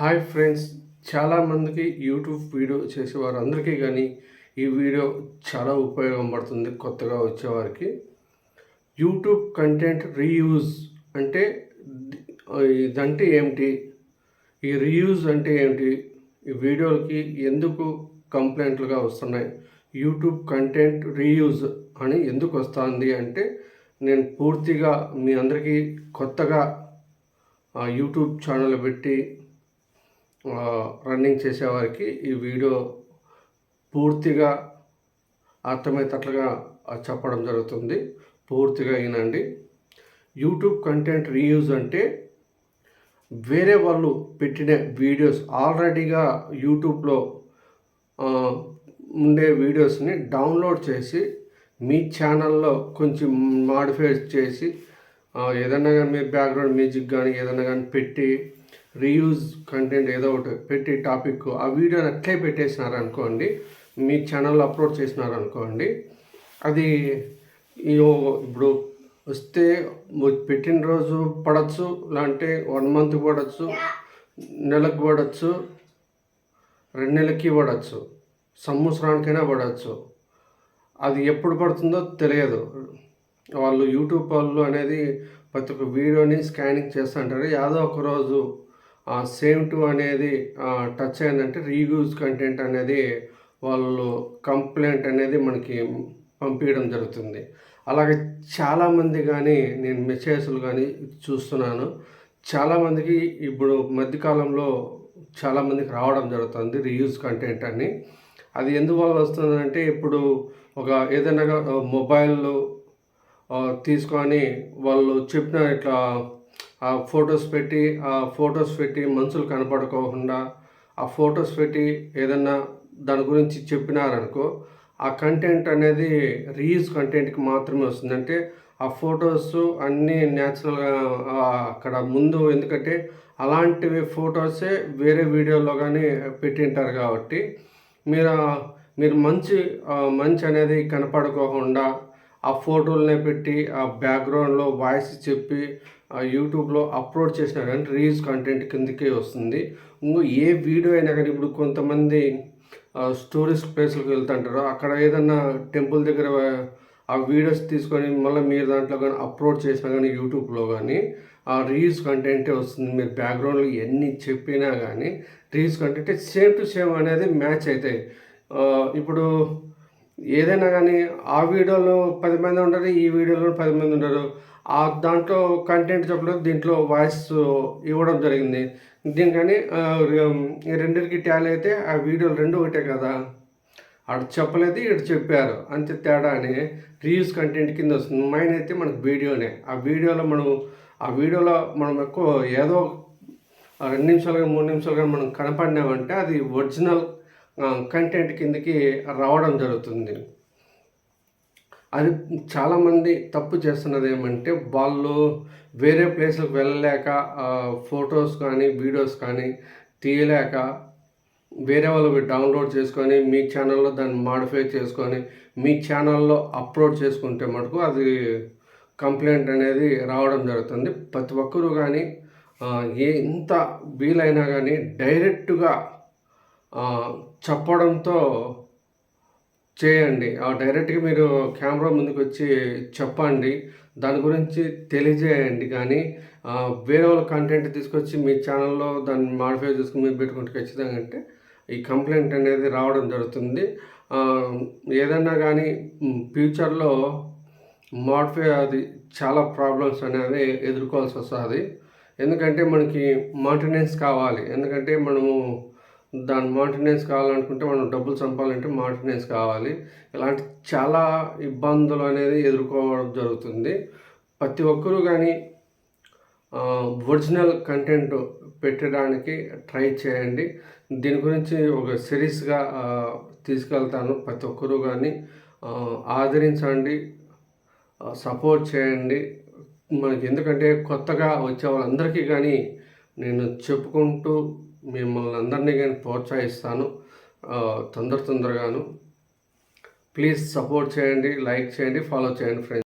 Hi friends చాలామందికి YouTube video చేసేవారు అందరికీ కానీ ఈ వీడియో చాలా ఉపయోగపడుతుంది కొత్తగా వచ్చేవారికి. యూట్యూబ్ కంటెంట్ రీయూజ్ అంటే ఇదంటే ఏమిటి? ఈ రీయూజ్ అంటే ఏమిటి? ఈ వీడియోలకి ఎందుకు కంప్లైంట్లుగా వస్తున్నాయి? యూట్యూబ్ కంటెంట్ రీయూజ్ అని ఎందుకు వస్తుంది అంటే నేను పూర్తిగా మీ అందరికీ కొత్తగా యూట్యూబ్ ఛానల్ పెట్టి రన్నింగ్ చేసేవారికి ఈ వీడియో పూర్తిగా అర్థమయ్యేటట్లుగా చెప్పడం జరుగుతుంది. పూర్తిగా వినండి. యూట్యూబ్ కంటెంట్ రీయూజ్ అంటే వేరే వాళ్ళు పెట్టిన వీడియోస్ ఆల్రెడీగా యూట్యూబ్లో ఉండే వీడియోస్ని డౌన్లోడ్ చేసి మీ ఛానల్లో కొంచెం మాడిఫై చేసి ఏదన్నా కానీ మీరు బ్యాక్గ్రౌండ్ మ్యూజిక్ కానీ ఏదన్నా కానీ పెట్టి రీయూజ్ కంటెంట్ ఏదో ఒకటి పెట్టి టాపిక్ ఆ వీడియోని అట్లే పెట్టేసినారు అనుకోండి మీ ఛానల్లో అప్లోడ్ చేసినారు అనుకోండి అది ఇప్పుడు వస్తే పెట్టిన రోజు పడవచ్చు లేదంటే వన్ మంత్ పడవచ్చు నెలకు పడవచ్చు రెండు నెలలకి పడవచ్చు సంవత్సరానికైనా పడవచ్చు అది ఎప్పుడు పడుతుందో తెలియదు. వాళ్ళు యూట్యూబ్ వాళ్ళు అనేది ప్రతి ఒక్క వీడియోని స్కానింగ్ చేస్తుంటారు యాదో ఒక రోజు సేమ్ టు అనేది టచ్ అయిందంటే రీయూజ్ కంటెంట్ అనేది వాళ్ళు కంప్లైంట్ అనేది మనకి పంపించడం జరుగుతుంది. అలాగే చాలామంది కానీ నేను మెసేజ్లు కానీ చూస్తున్నాను. చాలామందికి ఇప్పుడు మధ్యకాలంలో చాలామందికి రావడం జరుగుతుంది రీయూజ్ కంటెంట్ అని. అది ఎందువల్ల వస్తుందంటే ఇప్పుడు ఒక ఏదైనా మొబైల్ తీసుకొని వాళ్ళు చెప్పిన ఇట్లా ఆ ఫొటోస్ పెట్టి ఆ ఫొటోస్ పెట్టి మనుషులు కనపడుకోకుండా ఆ ఫొటోస్ పెట్టి ఏదన్నా దాని గురించి చెప్పినారనుకో ఆ కంటెంట్ అనేది రీయూజ్ కంటెంట్కి మాత్రమే వస్తుంది. అంటే ఆ ఫొటోస్ అన్నీ న్యాచురల్గా అక్కడ ముందు ఎందుకంటే అలాంటివి ఫొటోసే వేరే వీడియోలో కానీ పెట్టింటారు కాబట్టి మీరు మీరు మంచి మంచి అనేది కనపడుకోకుండా ఆ ఫోటోలనే పెట్టి ఆ బ్యాక్గ్రౌండ్లో వాయిస్ చెప్పి యూట్యూబ్లో అప్లోడ్ చేసినారంటే కానీ రీల్స్ కంటెంట్ కిందకే వస్తుంది. ఇంకో ఏ వీడియో అయినా కానీ ఇప్పుడు కొంతమంది స్టూరిస్ట్ ప్లేస్లకు వెళ్తుంటారు. అక్కడ ఏదన్నా టెంపుల్ దగ్గర ఆ వీడియోస్ తీసుకొని మళ్ళీ మీరు దాంట్లో కానీ అప్లోడ్ చేసినా కానీ యూట్యూబ్లో కానీ ఆ రీల్స్ కంటెంటే వస్తుంది. మీరు బ్యాక్గ్రౌండ్లో ఎన్ని చెప్పినా కానీ రీల్స్ కంటెంటే సేమ్ టు సేమ్ అనేది మ్యాచ్ అవుతాయి. ఇప్పుడు ఏదైనా కానీ ఆ వీడియోలో పది మంది ఉంటారు ఈ వీడియోలో పది మంది ఉంటారు. దాంట్లో కంటెంట్ చెప్పలేదు దీంట్లో వాయిస్ ఇవ్వడం జరిగింది. దీనికని రెండింటికి ట్యాలీ అయితే ఆ వీడియోలు రెండు ఒకటే కదా. అటు చెప్పలేదు ఇటు చెప్పారు. అంతే తేడా అని రీయూస్ కంటెంట్ కింద వస్తుంది. మైన్ అయితే మనకు వీడియోనే. ఆ వీడియోలో మనం ఆ వీడియోలో మనం ఎక్కువ ఏదో రెండు నిమిషాలు కానీ మూడు నిమిషాలు కానీ మనం కనపడినామంటే అది ఒరిజినల్ కంటెంట్ కిందకి రావడం జరుగుతుంది. అది చాలామంది తప్పు చేస్తున్నది ఏమంటే వాళ్ళు వేరే ప్లేస్లకు వెళ్ళలేక ఫొటోస్ కానీ వీడియోస్ కానీ తీయలేక వేరే వాళ్ళు డౌన్లోడ్ చేసుకొని మీ ఛానల్లో దాన్ని మాడిఫై చేసుకొని మీ ఛానల్లో అప్లోడ్ చేసుకుంటే మటుకు అది కంప్లైంట్ అనేది రావడం జరుగుతుంది. ప్రతి ఒక్కరూ కానీ ఏ ఇంత వీలైనా కానీ డైరెక్ట్గా చెప్పడంతో చేయండి. డైరెక్ట్గా మీరు కెమెరా ముందుకు వచ్చి చెప్పండి. దాని గురించి తెలియజేయండి. కానీ వేరే వాళ్ళ కంటెంట్ తీసుకొచ్చి మీ ఛానల్లో దాన్ని మాడిఫై చేసుకుని మీరు పెట్టుకుంటే ఖచ్చితంగా అంటే ఈ కంప్లైంట్ అనేది రావడం జరుగుతుంది. ఏదన్నా కానీ ఫ్యూచర్లో మాడిఫై అది చాలా ప్రాబ్లమ్స్ అనేది ఎదుర్కోవాల్సి వస్తుంది. ఎందుకంటే మనకి మెయింటెనెన్స్ కావాలి. ఎందుకంటే మనము దాని మాంటెనెన్స్ కావాలనుకుంటే మనం డబ్బులు చంపాలంటే మాంటెనెన్స్ కావాలి. ఇలాంటి చాలా ఇబ్బందులు అనేది ఎదుర్కోవడం జరుగుతుంది. ప్రతి ఒక్కరూ కానీ ఒరిజినల్ కంటెంట్ పెట్టడానికి ట్రై చేయండి. దీని గురించి ఒక సిరీస్గా తీసుకెళ్తాను. ప్రతి ఒక్కరూ కానీ ఆదరించండి సపోర్ట్ చేయండి. మనకి ఎందుకంటే కొత్తగా వచ్చే వాళ్ళందరికీ కానీ నేను చెప్పుకుంటూ మిమ్మల్ని అందరినీ కానీ ప్రోత్సహిస్తాను. తొందర తొందరగాను. ప్లీజ్ సపోర్ట్ చేయండి లైక్ చేయండి ఫాలో చేయండి ఫ్రెండ్స్.